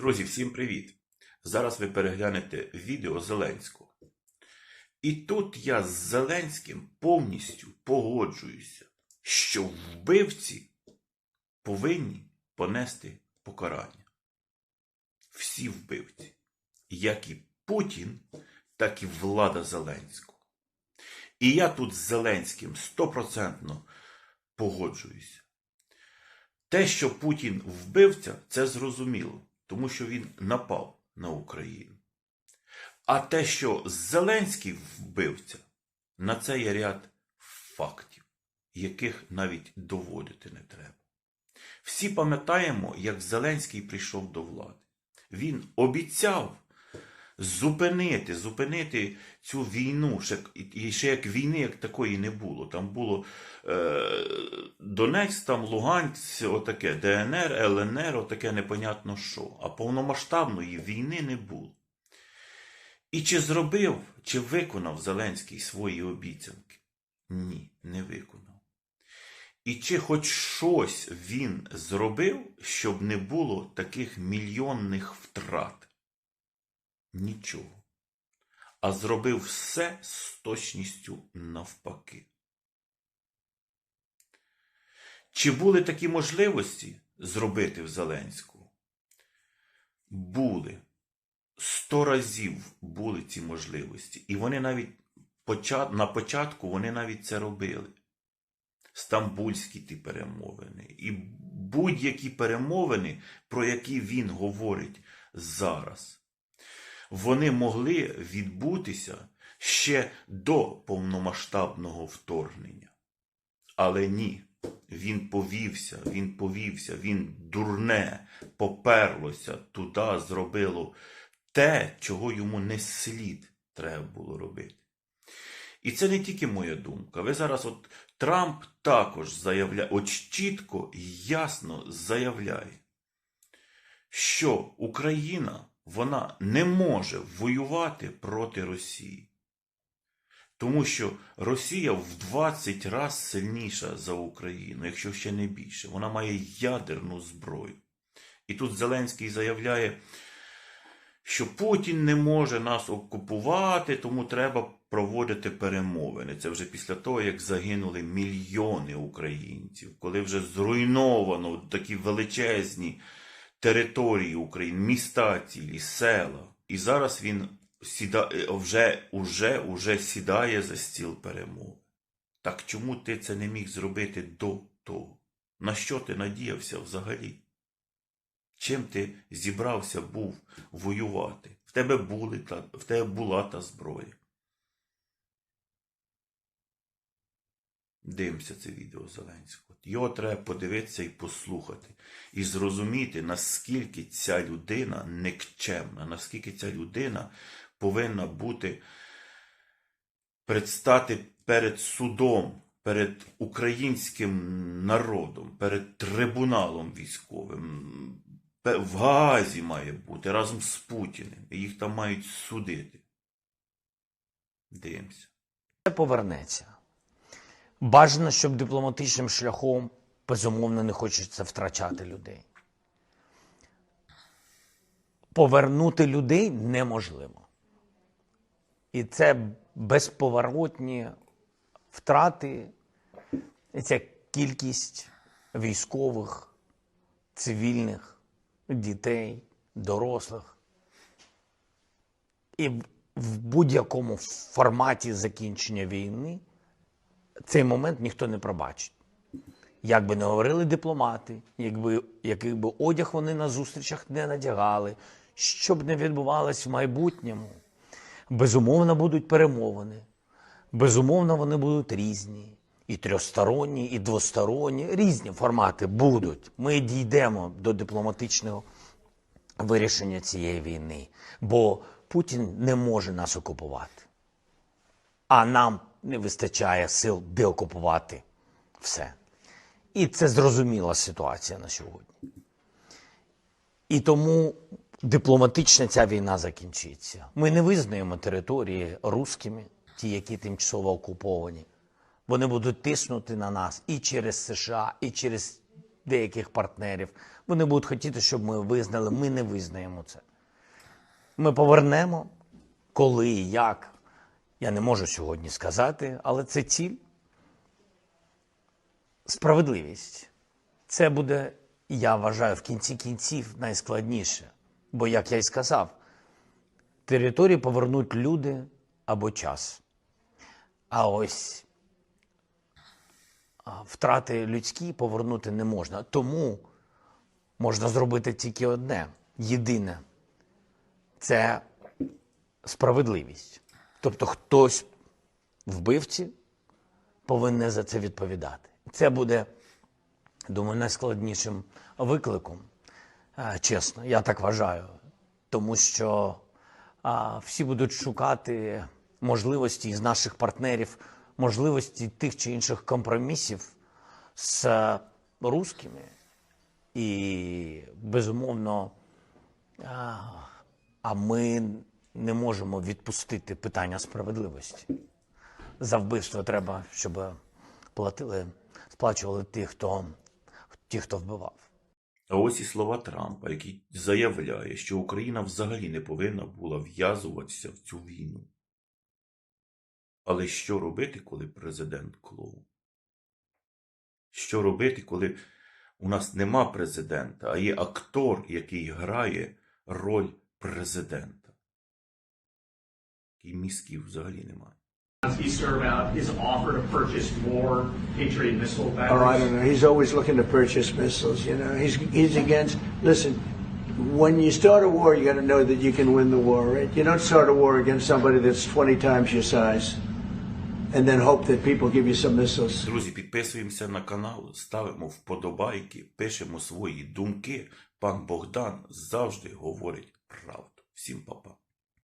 Друзі, всім привіт! Зараз ви переглянете відео Зеленського. І тут я з Зеленським повністю погоджуюся, що вбивці повинні понести покарання. Всі вбивці, як і Путін, так і влада Зеленського. І я тут з Зеленським стопроцентно погоджуюся. Те, що Путін вбивця, це зрозуміло, тому що він напав на Україну. А те, що Зеленський вбивця, на це є ряд фактів, яких навіть доводити не треба. Всі пам'ятаємо, як Зеленський прийшов до влади. Він обіцяв зупинити, зупинити цю війну. І ще як війни, як такої не було. Там було е, Донецьк, там Луганськ, отаке, ДНР, ЛНР, отаке непонятно що. А повномасштабної війни не було. І чи зробив, чи виконав Зеленський свої обіцянки? Ні, не виконав. І чи хоч щось він зробив, щоб не було таких мільйонних втрат? Нічого. А зробив все з точністю навпаки. Чи були такі можливості зробити в Зеленського? Були. Сто разів були ці можливості. І вони навіть на початку вони навіть це робили. Стамбульські ті перемовини. І будь-які перемовини, про які він говорить зараз, вони могли відбутися ще до повномасштабного вторгнення. Але ні, він повівся, він повівся, він дурне, поперлося туди, зробило те, чого йому не слід треба було робити. І це не тільки моя думка. Ви зараз, от Трамп також заявляє, от чітко і ясно заявляє, що Україна вона не може воювати проти Росії. Тому що Росія в 20 разів сильніша за Україну, якщо ще не більше. Вона має ядерну зброю. І тут Зеленський заявляє, що Путін не може нас окупувати, тому треба проводити перемовини. Це вже після того, як загинули мільйони українців, коли вже зруйновано такі величезні території України, міста цілі, села. І зараз він сіда... вже, уже, уже сідає за стіл перемов. Так чому ти це не міг зробити до того? На що ти надіявся взагалі? Чим ти зібрався був воювати? В тебе, були та, в тебе була та зброя. Дивимося це відео Зеленського. Його треба подивитися і послухати, і зрозуміти, наскільки ця людина никчемна, наскільки ця людина повинна бути предстати перед судом, перед українським народом, перед трибуналом військовим. В Гаазі має бути разом з Путіним. Їх там мають судити. Дивимося. Це повернеться. Бажано, щоб дипломатичним шляхом, безумовно, не хочеться втрачати людей. Повернути людей неможливо. І це безповоротні втрати, ця кількість військових, цивільних, дітей, дорослих. І в будь-якому форматі закінчення війни цей момент ніхто не пробачить. Як би не говорили дипломати, якби, який би одяг вони на зустрічах не надягали, що б не відбувалось в майбутньому, безумовно будуть перемовини, безумовно вони будуть різні. І трьохсторонні, і двосторонні, різні формати будуть. Ми дійдемо до дипломатичного вирішення цієї війни, бо Путін не може нас окупувати а нам не вистачає сил деокупувати все. І це зрозуміла ситуація на сьогодні. І тому дипломатична ця війна закінчиться. Ми не визнаємо території русскими, ті, які тимчасово окуповані. Вони будуть тиснути на нас і через США, і через деяких партнерів. Вони будуть хотіти, щоб ми визнали. Ми не визнаємо це. Ми повернемо, коли і як. Я не можу сьогодні сказати, але це ціль. Справедливість. Це буде, я вважаю, в кінці кінців найскладніше. Бо, як я й сказав, території повернуть люди або час. А ось втрати людські повернути не можна. Тому можна зробити тільки одне єдине це справедливість. Тобто хтось вбивці повинен за це відповідати. Це буде, думаю, найскладнішим викликом. Чесно, я так вважаю. Тому що всі будуть шукати можливості із наших партнерів, можливості тих чи інших компромісів з а, русскими. І безумовно, а ми не можемо відпустити питання справедливості. За вбивство треба, щоб платили, сплачували ті, хто, ті, хто вбивав. А ось і слова Трампа, який заявляє, що Україна взагалі не повинна була в'язуватися в цю війну. Але що робити, коли президент клоун? Що робити, коли у нас нема президента, а є актор, який грає роль президента? І мізків взагалі немає. Zelensky about his offer to purchase more Patriot missile Oh, I batteries? don't know. He's always looking to purchase missiles. You know, he's he's against. Listen, when you start a war, you got to know that you can win the war. Right? You don't start a war against somebody that's 20 times your size, and then hope that people give you some missiles. Друзі, підписуємося на канал, ставимо вподобайки, пишемо свої думки. Пан Богдан завжди говорить правду.